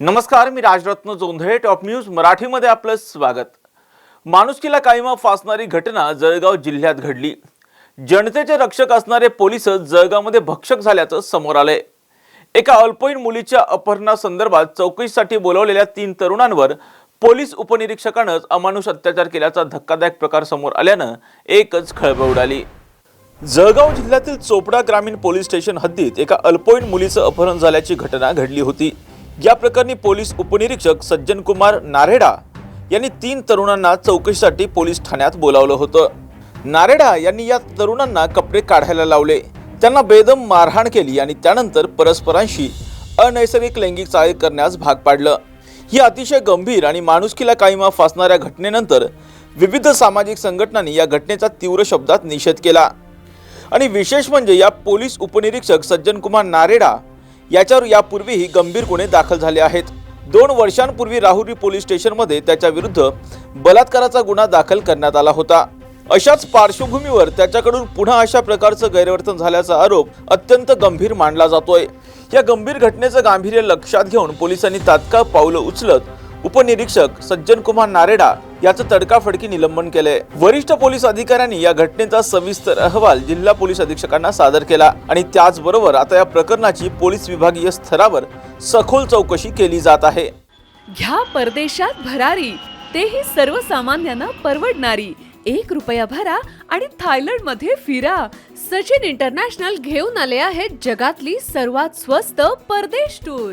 नमस्कार मी Rajratna Jondhale top news मराठीमध्ये आपलं स्वागत. माणुसकीला कायमा फासणारी घटना जळगाव जिल्ह्यात घडली. जनतेचे रक्षक असणारे पोलीस जळगावमध्ये भक्षक झाल्याचं समोर आलंय. एका अल्पवयीन मुलीच्या अपहरणासंदर्भात चौकशीसाठी बोलवलेल्या तीन तरुणांवर पोलीस उपनिरीक्षकानंच अमानुष अत्याचार केल्याचा धक्कादायक प्रकार समोर आल्यानं एकच खळबळ उडाली. जळगाव जिल्ह्यातील चोपडा ग्रामीण पोलीस स्टेशन हद्दीत एका अल्पवयीन मुलीचं अपहरण झाल्याची घटना घडली होती. या प्रकरणी पोलीस उपनिरीक्षक सज्जन कुमार नारेडा यांनी तीन तरुणांना चौकशीसाठी पोलीस ठाण्यात बोलावलं होतं. नारेडा यांनी या तरुणांना कपडे काढायला लावले. त्यांना बेदम मारहाण केली आणि त्यानंतर परस्परांशी अनैसर्गिक लैंगिक चाळे करण्यास भाग पाडलं. ही अतिशय गंभीर आणि माणुसकीला कायमा फासणाऱ्या घटनेनंतर विविध सामाजिक संघटनांनी या घटनेचा तीव्र शब्दात निषेध केला. आणि विशेष म्हणजे या पोलीस उपनिरीक्षक सज्जन कुमार नारेडा याच्यावर यापूर्वीही गंभीर गुन्हे दाखल झाले आहेत. दोन वर्षांपूर्वी राहुरी पोलीस स्टेशनमध्ये त्याच्या विरुद्ध बलात्काराचा गुन्हा दाखल करण्यात आला होता. अशाच पार्श्वभूमीवर त्याच्याकडून पुन्हा अशा प्रकारचं गैरवर्तन झाल्याचा आरोप अत्यंत गंभीर मानला जातोय. या गंभीर घटनेचं गांभीर्य लक्षात घेऊन पोलिसांनी तात्काळ पावलं उचलत उपनिरीक्षक सज्जन कुमार नारेडा याचं तडकाफडकी निलंबन केलंय. वरिष्ठ पोलीस अधिकाऱ्यांनी या घटनेचा सविस्तर अहवाल जिल्हा पोलीस अधीक्षकांना सादर केला आणि त्याचबरोबर आता या प्रकरणाची पोलीस विभागीय स्तरावर सखोल चौकशी केली जात आहे. घ्या परदेशात भरारी तेही सर्वसामान्यांना परवडणारी. एक रुपया भरा आणि थायलंडमध्ये फिरा. सचिन इंटरनॅशनल घेऊन आले आहेत जगातली सर्वात स्वस्त परदेश टूर.